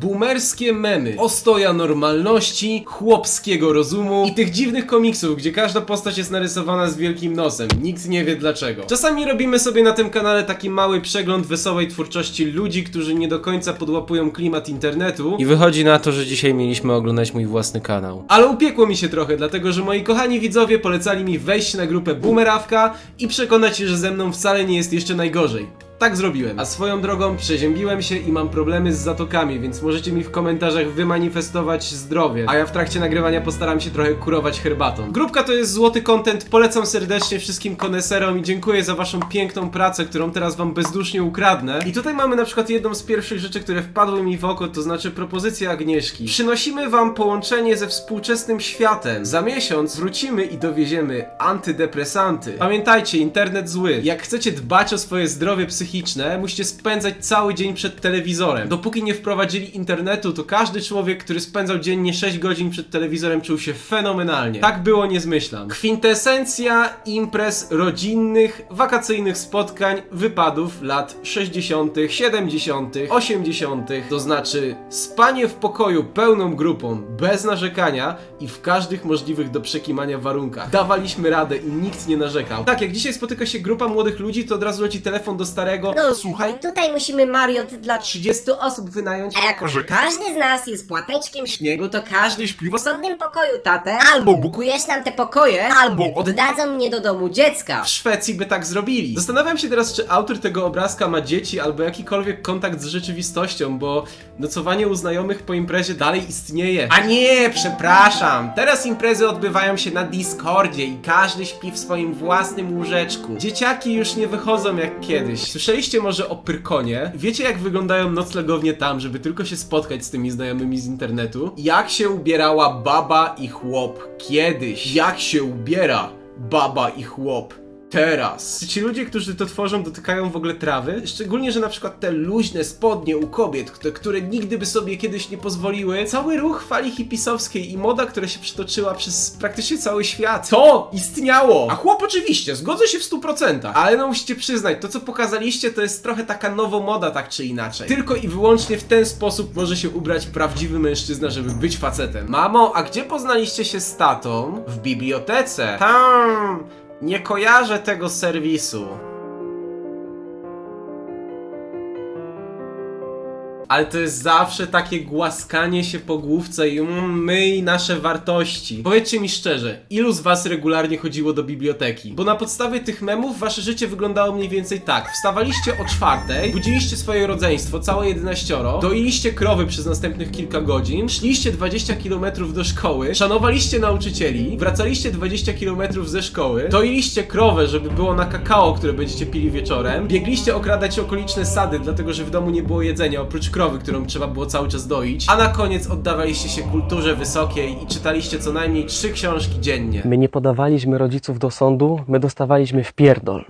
Boomerskie memy, ostoja normalności, chłopskiego rozumu i tych dziwnych komiksów, gdzie każda postać jest narysowana z wielkim nosem. Nikt nie wie dlaczego. Czasami robimy sobie na tym kanale taki mały przegląd wesołej twórczości ludzi, którzy nie do końca podłapują klimat internetu. I wychodzi na to, że dzisiaj mieliśmy oglądać mój własny kanał. Ale upiekło mi się trochę, dlatego że moi kochani widzowie polecali mi wejść na grupę Boomerawka i przekonać się, że ze mną wcale nie jest jeszcze najgorzej. Tak zrobiłem. A swoją drogą przeziębiłem się i mam problemy z zatokami, więc możecie mi w komentarzach wymanifestować zdrowie. A ja w trakcie nagrywania postaram się trochę kurować herbatą. Grupka to jest złoty content, polecam serdecznie wszystkim koneserom i dziękuję za waszą piękną pracę, którą teraz wam bezdusznie ukradnę. I tutaj mamy na przykład jedną z pierwszych rzeczy, które wpadły mi w oko, to znaczy propozycja Agnieszki. Przynosimy wam połączenie ze współczesnym światem. Za miesiąc wrócimy i dowieziemy antydepresanty. Pamiętajcie, internet zły. Jak chcecie dbać o swoje zdrowie psychiczne, musicie spędzać cały dzień przed telewizorem. Dopóki nie wprowadzili internetu, to każdy człowiek, który spędzał dziennie 6 godzin przed telewizorem, czuł się fenomenalnie. Tak było, nie zmyślam. Kwintesencja imprez rodzinnych, wakacyjnych spotkań, wypadów lat 60., 70., 80., to znaczy spanie w pokoju pełną grupą, bez narzekania i w każdych możliwych do przekimania warunkach. Dawaliśmy radę i nikt nie narzekał. Tak, jak dzisiaj spotyka się grupa młodych ludzi, to od razu leci telefon do starego. No słuchaj, tutaj musimy Mariot dla 30 osób wynająć. A jako, że każdy z nas jest płateczkiem śniegu, to każdy śpi w osobnym pokoju, tatę. Albo bukujesz nam te pokoje, Albo oddadzą mnie do domu dziecka. W Szwecji by tak zrobili. Zastanawiam się teraz, czy autor tego obrazka ma dzieci albo jakikolwiek kontakt z rzeczywistością, bo nocowanie u znajomych po imprezie dalej istnieje. A nie, przepraszam. Teraz imprezy odbywają się na Discordzie i każdy śpi w swoim własnym łóżeczku. Dzieciaki już nie wychodzą jak kiedyś. Słyszeliście może o Pyrkonie? Wiecie jak wyglądają noclegownie tam, żeby tylko się spotkać z tymi znajomymi z internetu? Jak się ubierała baba i chłop kiedyś? Jak się ubiera baba i chłop teraz. Ci ludzie, którzy to tworzą, dotykają w ogóle trawy? Szczególnie, że na przykład te luźne spodnie u kobiet, które, które nigdy by sobie kiedyś nie pozwoliły. Cały ruch fali hipisowskiej i moda, która się przetoczyła przez praktycznie cały świat. To istniało! A chłop oczywiście, zgodzę się w 100%. Ale no musicie przyznać, to co pokazaliście to jest trochę taka nowomoda tak czy inaczej. Tylko i wyłącznie w ten sposób może się ubrać prawdziwy mężczyzna, żeby być facetem. Mamo, a gdzie poznaliście się z tatą? W bibliotece. Tam. Nie kojarzę tego serwisu. Ale to jest zawsze takie głaskanie się po główce i mm, my i nasze wartości. Powiedzcie mi szczerze, ilu z was regularnie chodziło do biblioteki? Bo na podstawie tych memów wasze życie wyglądało mniej więcej tak. Wstawaliście o czwartej, budziliście swoje rodzeństwo, całe 11, doiliście krowy przez następnych kilka godzin, szliście 20 km do szkoły, szanowaliście nauczycieli, wracaliście 20 km ze szkoły, doiliście krowę, żeby było na kakao, które będziecie pili wieczorem, biegliście okradać okoliczne sady, dlatego że w domu nie było jedzenia, oprócz krowy, którą trzeba było cały czas doić, a na koniec oddawaliście się kulturze wysokiej i czytaliście co najmniej trzy książki dziennie. My nie podawaliśmy rodziców do sądu, my dostawaliśmy w pierdol.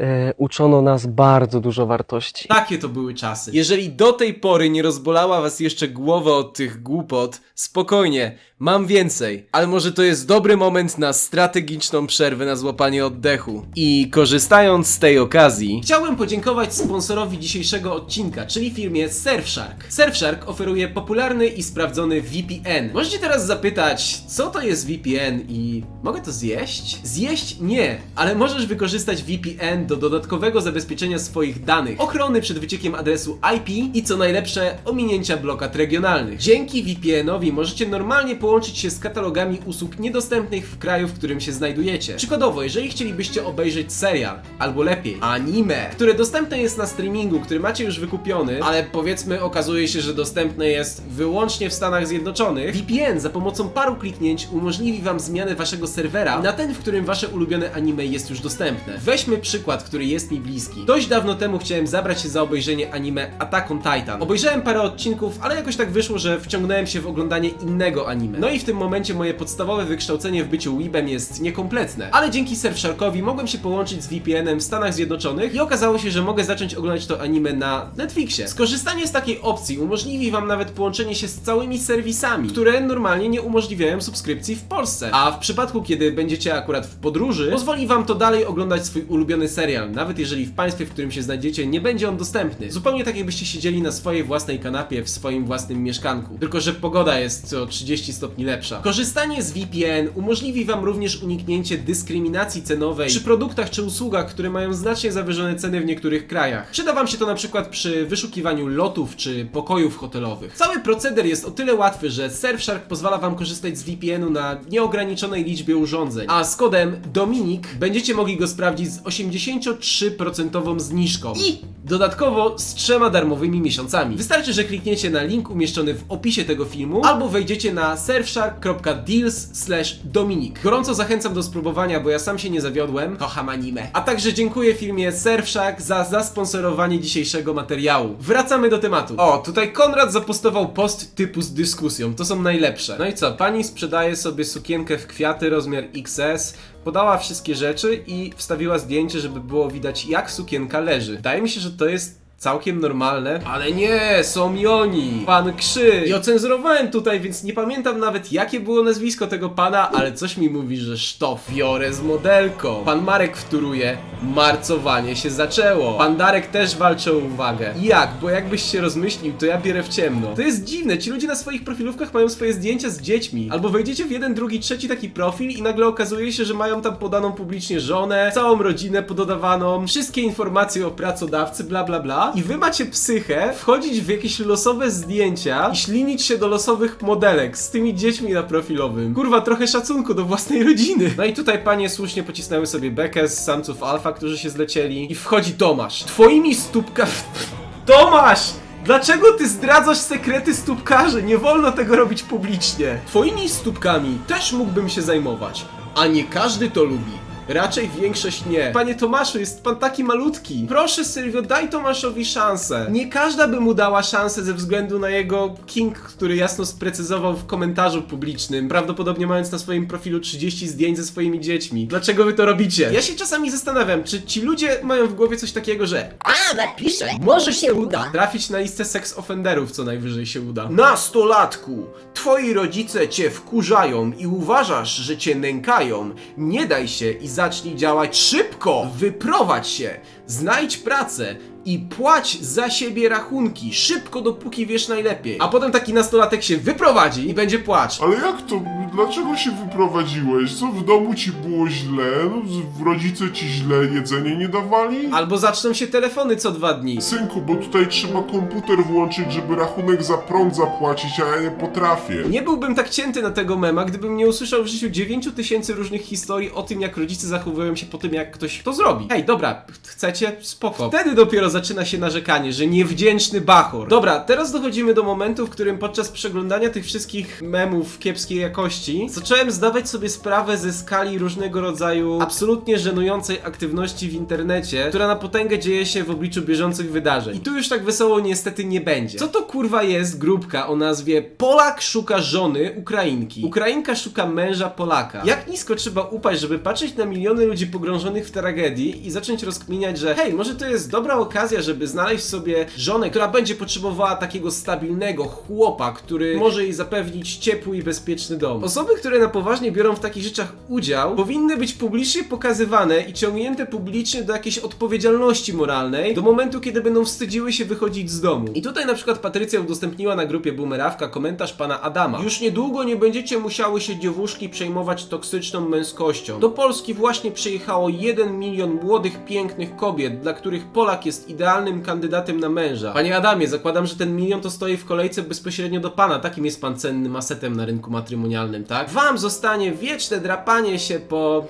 E, uczono nas bardzo dużo wartości. Takie to były czasy. Jeżeli do tej pory nie rozbolała was jeszcze głowa od tych głupot, spokojnie, mam więcej. Ale może to jest dobry moment na strategiczną przerwę na złapanie oddechu. I korzystając z tej okazji, chciałbym podziękować sponsorowi dzisiejszego odcinka, czyli firmie Surfshark. Surfshark oferuje popularny i sprawdzony VPN. Możecie teraz zapytać, co to jest VPN i mogę to zjeść? Zjeść nie, ale możesz wykorzystać VPN do dodatkowego zabezpieczenia swoich danych, ochrony przed wyciekiem adresu IP i co najlepsze, ominięcia blokad regionalnych. Dzięki VPN-owi możecie normalnie połączyć się z katalogami usług niedostępnych w kraju, w którym się znajdujecie. Przykładowo, jeżeli chcielibyście obejrzeć serial, albo lepiej, anime, które dostępne jest na streamingu, który macie już wykupiony, ale powiedzmy okazuje się, że dostępne jest wyłącznie w Stanach Zjednoczonych, VPN za pomocą paru kliknięć umożliwi wam zmianę waszego serwera na ten, w którym wasze ulubione anime jest już dostępne. Weźmy przykład, który jest mi bliski. Dość dawno temu chciałem zabrać się za obejrzenie anime Attack on Titan. Obejrzałem parę odcinków, ale jakoś tak wyszło, że wciągnąłem się w oglądanie innego anime. No i w tym momencie moje podstawowe wykształcenie w byciu weebem jest niekompletne. Ale dzięki Surfsharkowi mogłem się połączyć z VPN-em w Stanach Zjednoczonych i okazało się, że mogę zacząć oglądać to anime na Netflixie. Skorzystanie z takiej opcji umożliwi wam nawet połączenie się z całymi serwisami, które normalnie nie umożliwiają subskrypcji w Polsce. A w przypadku, kiedy będziecie akurat w podróży, pozwoli wam to dalej oglądać swój ulubiony serwis nawet jeżeli w państwie, w którym się znajdziecie, nie będzie on dostępny. Zupełnie tak jakbyście siedzieli na swojej własnej kanapie w swoim własnym mieszkanku. Tylko, że pogoda jest co 30 stopni lepsza. Korzystanie z VPN umożliwi wam również uniknięcie dyskryminacji cenowej przy produktach czy usługach, które mają znacznie zawyżone ceny w niektórych krajach. Przyda wam się to na przykład przy wyszukiwaniu lotów czy pokojów hotelowych. Cały proceder jest o tyle łatwy, że Surfshark pozwala wam korzystać z VPN-u na nieograniczonej liczbie urządzeń, a z kodem Dominik będziecie mogli go sprawdzić z 83% zniżką i dodatkowo z trzema darmowymi miesiącami. Wystarczy, że klikniecie na link umieszczony w opisie tego filmu albo wejdziecie na surfshark.deals/dominik. Gorąco zachęcam do spróbowania, bo ja sam się nie zawiodłem. Kocham anime. A także dziękuję firmie Surfshark za zasponsorowanie dzisiejszego materiału. Wracamy do tematu. O, tutaj Konrad zapostował post typu z dyskusją. To są najlepsze. No i co? Pani sprzedaje sobie sukienkę w kwiaty rozmiar XS, podała wszystkie rzeczy i wstawiła zdjęcie, żeby było widać jak sukienka leży. Wydaje mi się, że to jest całkiem normalne, ale nie, są i oni, pan Krzy. I ocenzurowałem tutaj, więc nie pamiętam nawet jakie było nazwisko tego pana, ale coś mi mówi, że sztof Fiore z modelką. Pan Marek wtóruje, marcowanie się zaczęło. Pan Darek też walczy o uwagę. Jak? Bo jakbyś się rozmyślił, to ja bierę w ciemno. To jest dziwne, ci ludzie na swoich profilówkach mają swoje zdjęcia z dziećmi. Albo wejdziecie w jeden, drugi, trzeci taki profil i nagle okazuje się, że mają tam podaną publicznie żonę, całą rodzinę pododawaną, wszystkie informacje o pracodawcy, bla bla bla. I wy macie psychę wchodzić w jakieś losowe zdjęcia i ślinić się do losowych modelek z tymi dziećmi na profilowym. Kurwa, trochę szacunku do własnej rodziny. No i tutaj panie słusznie pocisnęły sobie bekę z samców alfa, którzy się zlecieli. I wchodzi Tomasz. Twoimi stópka... Tomasz! Dlaczego ty zdradzasz sekrety stópkarzy? Nie wolno tego robić publicznie. Twoimi stópkami też mógłbym się zajmować, a nie każdy to lubi. Raczej większość nie. Panie Tomaszu, jest pan taki malutki. Proszę Sylwio, daj Tomaszowi szansę. Nie każda by mu dała szansę ze względu na jego king, który jasno sprecyzował w komentarzu publicznym, prawdopodobnie mając na swoim profilu 30 zdjęć ze swoimi dziećmi. Dlaczego wy to robicie? Ja się czasami zastanawiam, czy ci ludzie mają w głowie coś takiego, że A, napiszę, może się uda. Trafić na listę seks offenderów co najwyżej się uda. Nastolatku! Twoi rodzice cię wkurzają i uważasz, że cię nękają. Nie daj się i zacznij działać szybko! Wyprowadź się! Znajdź pracę i płać za siebie rachunki szybko, dopóki wiesz najlepiej. A potem taki nastolatek się wyprowadzi i będzie płacz. Ale jak to? Dlaczego się wyprowadziłeś? Co, w domu ci było źle? No, rodzice ci źle jedzenie nie dawali? Albo zaczną się telefony co dwa dni. Synku, bo tutaj trzeba komputer włączyć, żeby rachunek za prąd zapłacić, a ja nie potrafię. Nie byłbym tak cięty na tego mema, gdybym nie usłyszał w życiu 9 tysięcy różnych historii o tym, jak rodzice zachowują się po tym, jak ktoś to zrobi. Hej, dobra, chcecie? Spoko. Wtedy dopiero zaczyna się narzekanie, że niewdzięczny bachor. Dobra, teraz dochodzimy do momentu, w którym podczas przeglądania tych wszystkich memów kiepskiej jakości zacząłem zdawać sobie sprawę ze skali różnego rodzaju absolutnie żenującej aktywności w internecie, która na potęgę dzieje się w obliczu bieżących wydarzeń. I tu już tak wesoło niestety nie będzie. Co to kurwa jest grupka o nazwie Polak szuka żony Ukrainki? Ukrainka szuka męża Polaka. Jak nisko trzeba upaść, żeby patrzeć na miliony ludzi pogrążonych w tragedii i zacząć rozkminiać, że hej, może to jest dobra okazja, żeby znaleźć sobie żonę, która będzie potrzebowała takiego stabilnego chłopa, który może jej zapewnić ciepły i bezpieczny dom. Osoby, które na poważnie biorą w takich rzeczach udział, powinny być publicznie pokazywane i ciągnięte publicznie do jakiejś odpowiedzialności moralnej do momentu, kiedy będą wstydziły się wychodzić z domu. I tutaj na przykład Patrycja udostępniła na grupie Boomerawka komentarz pana Adama. Już niedługo nie będziecie musiały się dziewuszki przejmować toksyczną męskością. Do Polski właśnie przyjechało 1 milion młodych, pięknych kobiet, dla których Polak jest idealnym kandydatem na męża. Panie Adamie, zakładam, że ten milion to stoi w kolejce bezpośrednio do pana. Takim jest pan cennym asetem na rynku matrymonialnym, tak? Wam zostanie wieczne drapanie się po...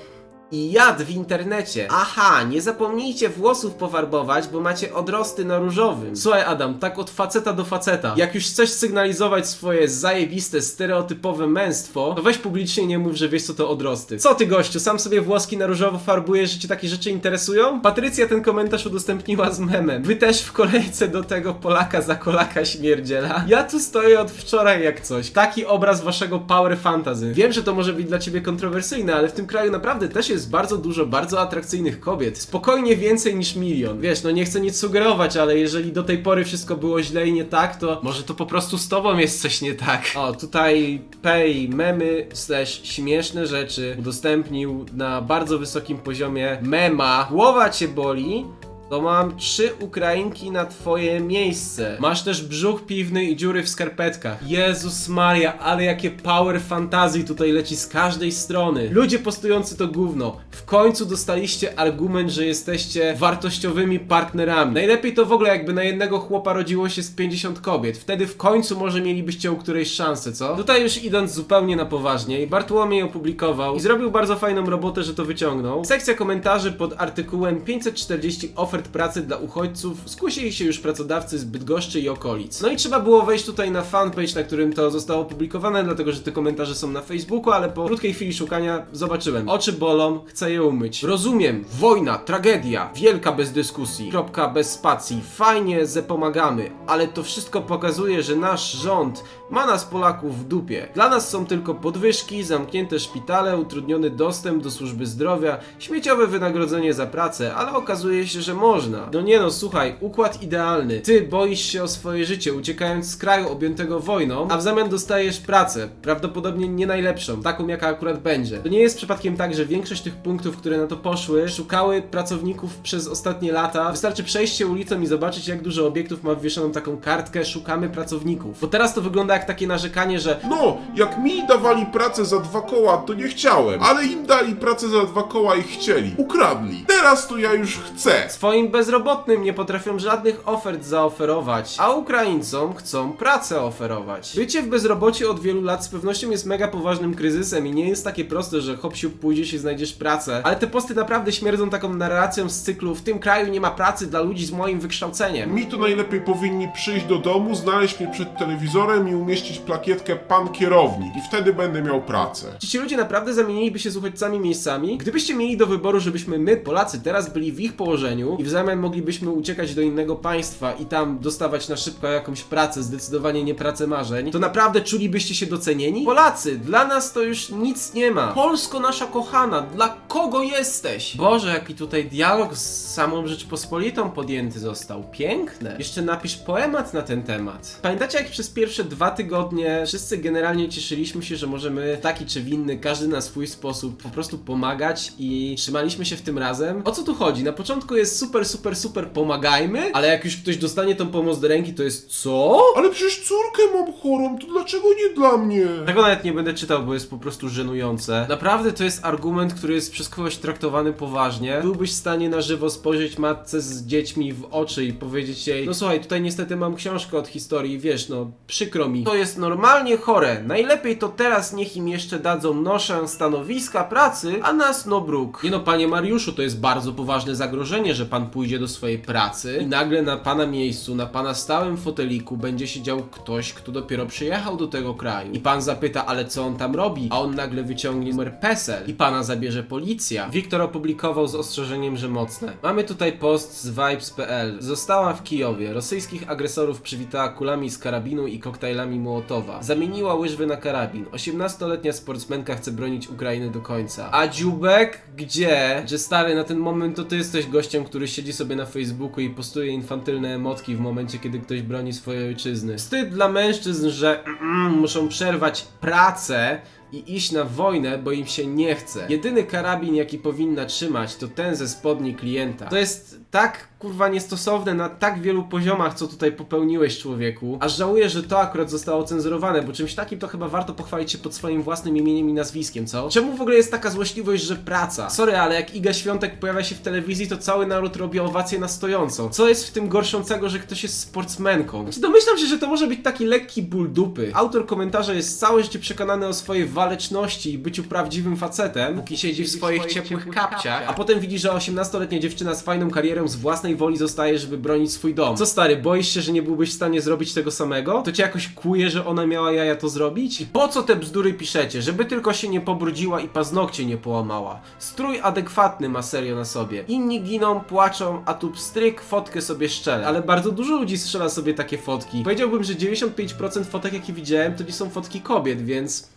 I jad w internecie. Aha, nie zapomnijcie włosów pofarbować, bo macie odrosty na różowym. Słuchaj Adam, tak od faceta do faceta. Jak już chcesz sygnalizować swoje zajebiste, stereotypowe męstwo, to weź publicznie nie mów, że wiesz co to odrosty. Co ty gościu, sam sobie włoski na różowo farbujesz, że cię takie rzeczy interesują? Patrycja ten komentarz udostępniła z memem. Wy też w kolejce do tego Polaka za kolaka śmierdziela. Ja tu stoję od wczoraj jak coś. Taki obraz waszego power fantasy. Wiem, że to może być dla ciebie kontrowersyjne, ale w tym kraju naprawdę też jest jest bardzo dużo bardzo atrakcyjnych kobiet. Spokojnie więcej niż milion. Wiesz, no nie chcę nic sugerować, ale jeżeli do tej pory wszystko było źle i nie tak, to może to po prostu z tobą jest coś nie tak. O, tutaj Pay memy slash śmieszne rzeczy udostępnił na bardzo wysokim poziomie mema. Głowa cię boli? To mam trzy Ukrainki na twoje miejsce. Masz też brzuch piwny i dziury w skarpetkach. Jezus Maria, ale jakie power fantazji tutaj leci z każdej strony. Ludzie postujący to gówno. W końcu dostaliście argument, że jesteście wartościowymi partnerami. Najlepiej to w ogóle jakby na jednego chłopa rodziło się z 50 kobiet. Wtedy w końcu może mielibyście u którejś szansę, co? Tutaj już idąc zupełnie na poważnie, Bartłomiej opublikował i zrobił bardzo fajną robotę, że to wyciągnął. Sekcja komentarzy pod artykułem 540 ofert pracy dla uchodźców zgłosili się już pracodawcy z Bydgoszczy i okolic. No i trzeba było wejść tutaj na fanpage, na którym to zostało opublikowane, dlatego że te komentarze są na Facebooku, ale po krótkiej chwili szukania zobaczyłem. Oczy bolą, chcę je umyć. Rozumiem, wojna, tragedia, wielka bez dyskusji, kropka bez spacji, fajnie, że pomagamy, ale to wszystko pokazuje, że nasz rząd ma nas Polaków w dupie. Dla nas są tylko podwyżki, zamknięte szpitale, utrudniony dostęp do służby zdrowia, śmieciowe wynagrodzenie za pracę, ale okazuje się, że można. No nie no, słuchaj, układ idealny. Ty boisz się o swoje życie, uciekając z kraju objętego wojną, a w zamian dostajesz pracę, prawdopodobnie nie najlepszą, taką jaka akurat będzie. To nie jest przypadkiem tak, że większość tych punktów, które na to poszły, szukały pracowników przez ostatnie lata. Wystarczy przejść się ulicą i zobaczyć, jak dużo obiektów ma wywieszoną taką kartkę szukamy pracowników. Bo teraz to wygląda jak takie narzekanie, że No, jak mi dawali pracę za dwa koła, to nie chciałem, ale im dali pracę za dwa koła i chcieli. Ukradli. Teraz to ja już chcę. Swoim bezrobotnym nie potrafią żadnych ofert zaoferować, a Ukraińcom chcą pracę oferować. Bycie w bezrobociu od wielu lat z pewnością jest mega poważnym kryzysem i nie jest takie proste, że hop siup pójdziesz i znajdziesz pracę, ale te posty naprawdę śmierdzą taką narracją z cyklu w tym kraju nie ma pracy dla ludzi z moim wykształceniem. Mi to najlepiej powinni przyjść do domu, znaleźć mnie przed telewizorem i umieścić plakietkę pan kierownik i wtedy będę miał pracę. Czy ci ludzie naprawdę zamieniliby się z uchodźcami miejscami? Gdybyście mieli do wyboru, żebyśmy my, Polacy, teraz byli w ich położeniu i w zamian moglibyśmy uciekać do innego państwa i tam dostawać na szybko jakąś pracę, zdecydowanie nie pracę marzeń, to naprawdę czulibyście się docenieni? Polacy, dla nas to już nic nie ma. Polsko nasza kochana, dla kogo jesteś? Boże, jaki tutaj dialog z samą Rzeczpospolitą podjęty został. Piękne. Jeszcze napisz poemat na ten temat. Pamiętacie, jak przez pierwsze dwa tygodnie wszyscy generalnie cieszyliśmy się, że możemy w taki czy w inny, każdy na swój sposób po prostu pomagać i trzymaliśmy się w tym razem? O co tu chodzi? Na początku jest super, super, super pomagajmy, ale jak już ktoś dostanie tą pomoc do ręki, to jest co? Ale przecież córkę mam chorą, to dlaczego nie dla mnie? Tego nawet nie będę czytał, bo jest po prostu żenujące. Naprawdę to jest argument, który jest przez kogoś traktowany poważnie. Byłbyś w stanie na żywo spojrzeć matce z dziećmi w oczy i powiedzieć jej, no słuchaj, tutaj niestety mam książkę od historii, wiesz, no przykro mi. To jest normalnie chore. Najlepiej to teraz niech im jeszcze dadzą noszę stanowiska pracy, a nas no bruk. Nie no, panie Mariuszu, to jest bardzo poważne zagrożenie, że pan pójdzie do swojej pracy i nagle na pana miejscu, na pana stałym foteliku będzie siedział ktoś, kto dopiero przyjechał do tego kraju. I pan zapyta, ale co on tam robi? A on nagle wyciągnie numer PESEL i pana zabierze policja. Wiktor opublikował z ostrzeżeniem, że mocne. Mamy tutaj post z vibes.pl. Została w Kijowie. Rosyjskich agresorów przywitała kulami z karabinu i koktajlami Mołotowa. Zamieniła łyżwy na karabin. 18-letnia sportsmenka chce bronić Ukrainy do końca. A dziubek? Gdzie? Że stary, na ten moment to ty jesteś gościem, który siedzi sobie na Facebooku i postuje infantylne emotki w momencie, kiedy ktoś broni swojej ojczyzny. Wstyd dla mężczyzn, że mm, muszą przerwać pracę i iść na wojnę, bo im się nie chce. Jedyny karabin, jaki powinna trzymać, to ten ze spodni klienta. To jest tak kurwa niestosowne na tak wielu poziomach, co tutaj popełniłeś człowieku. Aż żałuję, że to akurat zostało cenzurowane, bo czymś takim to chyba warto pochwalić się pod swoim własnym imieniem i nazwiskiem, co? Czemu w ogóle jest taka złośliwość, że praca? Sorry, ale jak Iga Świątek pojawia się w telewizji, to cały naród robi owację na stojąco. Co jest w tym gorszącego, że ktoś jest sportsmenką? Znaczy, domyślam się, że to może być taki lekki ból dupy. Autor komentarza jest całe przekonany o swojej waleczności i byciu prawdziwym facetem, póki siedzi w swoich ciepłych kapciach, a potem widzi, że 18-letnia dziewczyna z fajną karierą z własnej woli zostaje, żeby bronić swój dom. Co stary, boisz się, że nie byłbyś w stanie zrobić tego samego? To cię jakoś kłuje, że ona miała jaja to zrobić? I po co te bzdury piszecie? Żeby tylko się nie pobrudziła i paznokcie nie połamała. Strój adekwatny ma serio na sobie. Inni giną, płaczą, a tu pstryk, fotkę sobie szczelę. Ale bardzo dużo ludzi strzela sobie takie fotki. Powiedziałbym, że 95% fotek jakie widziałem to nie są fotki kobiet, więc...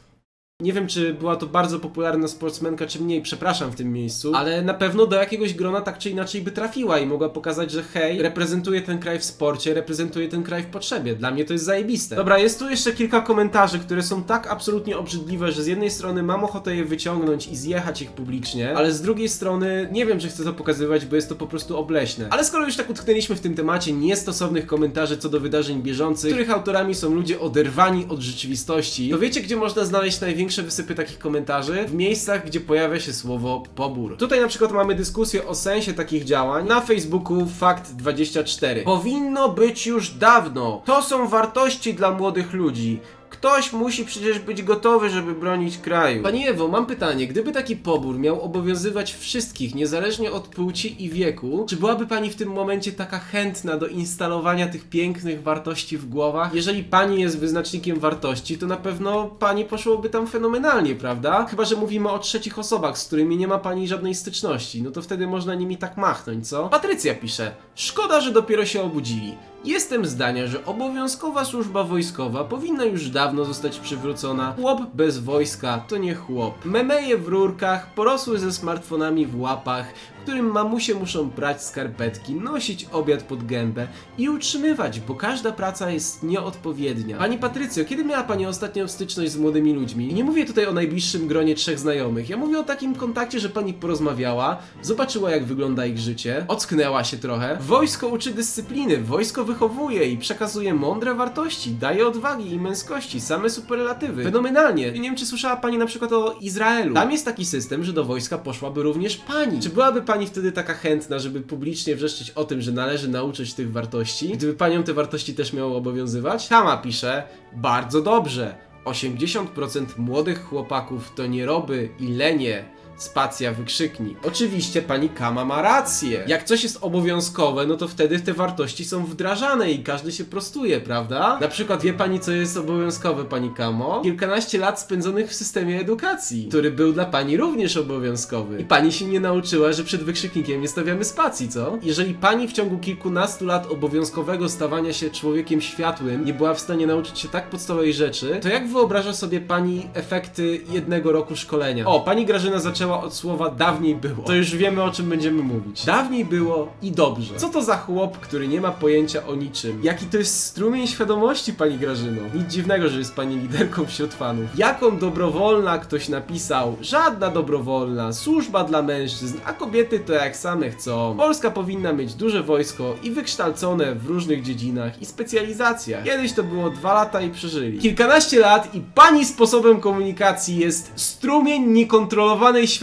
Nie wiem, czy była to bardzo popularna sportsmenka, czy mniej, przepraszam w tym miejscu, ale na pewno do jakiegoś grona tak czy inaczej by trafiła i mogła pokazać, że hej, reprezentuje ten kraj w sporcie, reprezentuje ten kraj w potrzebie. Dla mnie to jest zajebiste. Dobra, jest tu jeszcze kilka komentarzy, które są tak absolutnie obrzydliwe, że z jednej strony mam ochotę je wyciągnąć i zjechać ich publicznie, ale z drugiej strony nie wiem, czy chcę to pokazywać, bo jest to po prostu obleśne. Ale skoro już tak utknęliśmy w tym temacie niestosownych komentarzy co do wydarzeń bieżących, których autorami są ludzie oderwani od rzeczywistości, to wiecie, gdzie można znaleźć największe wysypy takich komentarzy? W miejscach, gdzie pojawia się słowo pobór. Tutaj na przykład mamy dyskusję o sensie takich działań na Facebooku Fakt24. Powinno być już dawno. To są wartości dla młodych ludzi. Ktoś musi przecież być gotowy, żeby bronić kraju. Pani Ewo, mam pytanie. Gdyby taki pobór miał obowiązywać wszystkich, niezależnie od płci i wieku, czy byłaby pani w tym momencie taka chętna do instalowania tych pięknych wartości w głowach? Jeżeli pani jest wyznacznikiem wartości, to na pewno pani poszłoby tam fenomenalnie, prawda? Chyba, że mówimy o trzecich osobach, z którymi nie ma pani żadnej styczności. No to wtedy można nimi tak machnąć, co? Patrycja pisze. Szkoda, że dopiero się obudzili. Jestem zdania, że obowiązkowa służba wojskowa powinna już dawno zostać przywrócona. Chłop bez wojska to nie chłop. Memeje w rurkach porosły ze smartfonami w łapach, którym mamusie muszą prać skarpetki, nosić obiad pod gębę i utrzymywać, bo każda praca jest nieodpowiednia. Pani Patrycjo, kiedy miała Pani ostatnią styczność z młodymi ludźmi? I nie mówię tutaj o najbliższym gronie trzech znajomych. Ja mówię o takim kontakcie, że Pani porozmawiała, zobaczyła jak wygląda ich życie, ocknęła się trochę. Wojsko uczy dyscypliny, wojsko wychowuje i przekazuje mądre wartości, daje odwagi i męskości, same superlatywy. Fenomenalnie. Nie wiem, czy słyszała Pani na przykład o Izraelu. Tam jest taki system, że do wojska poszłaby również Pani. Czy byłaby Pani wtedy taka chętna, żeby publicznie wrzeszczeć o tym, że należy nauczyć tych wartości? Gdyby Panią te wartości też miały obowiązywać? Tama pisze, bardzo dobrze. 80% młodych chłopaków to nieroby i lenie. Spacja wykrzyknik. Oczywiście pani Kama ma rację. Jak coś jest obowiązkowe, no to wtedy te wartości są wdrażane i każdy się prostuje, prawda? Na przykład wie pani, co jest obowiązkowe, pani Kamo? Kilkanaście lat spędzonych w systemie edukacji, który był dla pani również obowiązkowy. I pani się nie nauczyła, że przed wykrzyknikiem nie stawiamy spacji, co? Jeżeli pani w ciągu kilkunastu lat obowiązkowego stawania się człowiekiem światłym nie była w stanie nauczyć się tak podstawowej rzeczy, to jak wyobraża sobie pani efekty jednego roku szkolenia? O, pani Grażyna zaczęła od słowa dawniej było. To już wiemy o czym będziemy mówić. Dawniej było i dobrze. Co to za chłop, który nie ma pojęcia o niczym? Jaki to jest strumień świadomości, pani Grażyno? Nic dziwnego, że jest pani liderką wśród fanów. Jaką dobrowolna ktoś napisał? Żadna dobrowolna, służba dla mężczyzn, a kobiety to jak same chcą. Polska powinna mieć duże wojsko i wykształcone w różnych dziedzinach i specjalizacjach. Kiedyś to było dwa lata i przeżyli. Kilkanaście lat i pani sposobem komunikacji jest strumień niekontrolowanej świadomości.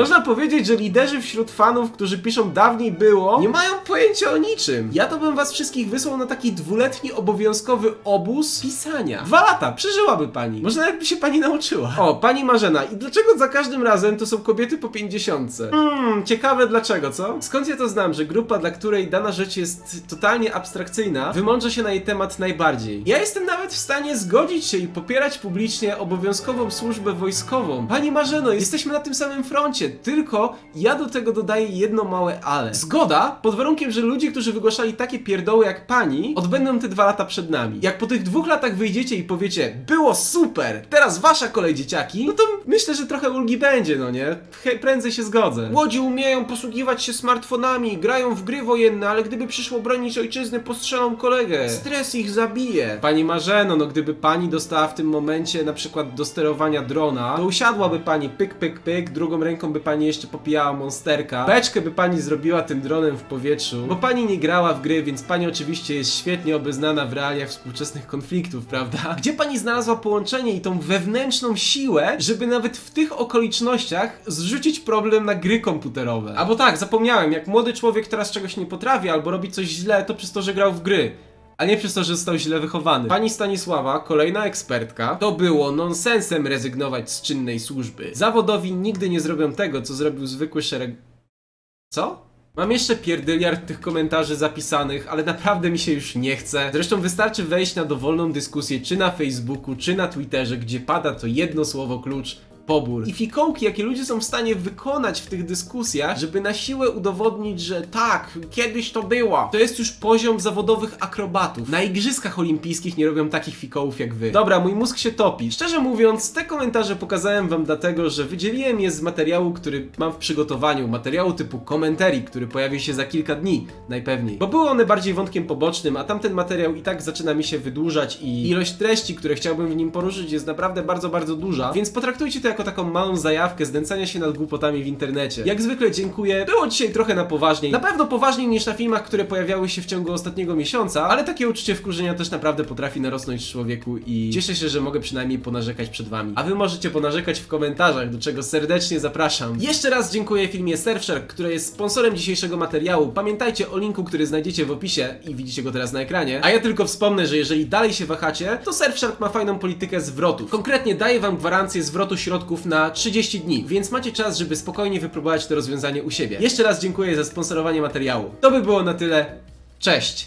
Można powiedzieć, że liderzy wśród fanów, którzy piszą dawniej było, nie mają pojęcia o niczym. Ja to bym was wszystkich wysłał na taki dwuletni obowiązkowy obóz pisania. Dwa lata, przeżyłaby pani. Może nawet by się pani nauczyła. O, pani Marzena, i dlaczego za każdym razem to są kobiety po 50? Hmm, ciekawe dlaczego, co? Skąd ja to znam, że grupa, dla której dana rzecz jest totalnie abstrakcyjna, wymądrze się na jej temat najbardziej. Ja jestem nawet w stanie zgodzić się i popierać publicznie obowiązkową służbę wojskową. Pani Marzeno, jesteśmy na tym samym froncie, tylko ja do tego dodaję jedno małe ale. Zgoda, pod warunkiem, że ludzie, którzy wygłaszali takie pierdoły jak pani, odbędą te dwa lata przed nami. Jak po tych dwóch latach wyjdziecie i powiecie, było super, teraz wasza kolej dzieciaki, no to myślę, że trochę ulgi będzie, no nie? He, prędzej się zgodzę. Łodzi umieją posługiwać się smartfonami, grają w gry wojenne, ale gdyby przyszło bronić ojczyzny, postrzelą kolegę. Stres ich zabije. Pani Marzeno, no gdyby pani dostała w tym momencie na przykład do sterowania drona, to usiadłaby pani pyk, pyk, pyk, drugą ręką by pani jeszcze popijała monsterka, beczkę by pani zrobiła tym dronem w powietrzu, bo pani nie grała w gry, więc pani oczywiście jest świetnie obeznana w realiach współczesnych konfliktów, prawda? Gdzie pani znalazła połączenie i tą wewnętrzną siłę, żeby nawet w tych okolicznościach zrzucić problem na gry komputerowe? Albo tak, zapomniałem, jak młody człowiek teraz czegoś nie potrafi albo robi coś źle, to przez to, że grał w gry a nie przez to, że został źle wychowany. Pani Stanisława, kolejna ekspertka, to było nonsensem rezygnować z czynnej służby. Zawodowi nigdy nie zrobią tego, co zrobił zwykły szereg... Co? Mam jeszcze pierdyliard tych komentarzy zapisanych, ale naprawdę mi się już nie chce. Zresztą wystarczy wejść na dowolną dyskusję, czy na Facebooku, czy na Twitterze, gdzie pada to jedno słowo klucz pobór. I fikołki, jakie ludzie są w stanie wykonać w tych dyskusjach, żeby na siłę udowodnić, że tak, kiedyś to było. To jest już poziom zawodowych akrobatów. Na igrzyskach olimpijskich nie robią takich fikołów jak wy. Dobra, mój mózg się topi. Szczerze mówiąc, te komentarze pokazałem wam dlatego, że wydzieliłem je z materiału, który mam w przygotowaniu. Materiału typu komentarii, który pojawi się za kilka dni, najpewniej. Bo były one bardziej wątkiem pobocznym, a tamten materiał i tak zaczyna mi się wydłużać i ilość treści, które chciałbym w nim poruszyć jest naprawdę bardzo, bardzo duża, więc potraktujcie to jako taką małą zajawkę znęcania się nad głupotami w internecie. Jak zwykle dziękuję. Było dzisiaj trochę na poważniej. Na pewno poważniej niż na filmach, które pojawiały się w ciągu ostatniego miesiąca, ale takie uczucie wkurzenia też naprawdę potrafi narosnąć w człowieku i cieszę się, że mogę przynajmniej ponarzekać przed wami. A wy możecie ponarzekać w komentarzach, do czego serdecznie zapraszam. Jeszcze raz dziękuję filmie Surfshark, która jest sponsorem dzisiejszego materiału. Pamiętajcie o linku, który znajdziecie w opisie i widzicie go teraz na ekranie. A ja tylko wspomnę, że jeżeli dalej się wahacie, to Surfshark ma fajną politykę zwrotów. Konkretnie daje wam gwarancję zwrotu środków na 30 dni, więc macie czas, żeby spokojnie wypróbować to rozwiązanie u siebie. Jeszcze raz dziękuję za sponsorowanie materiału. To by było na tyle. Cześć!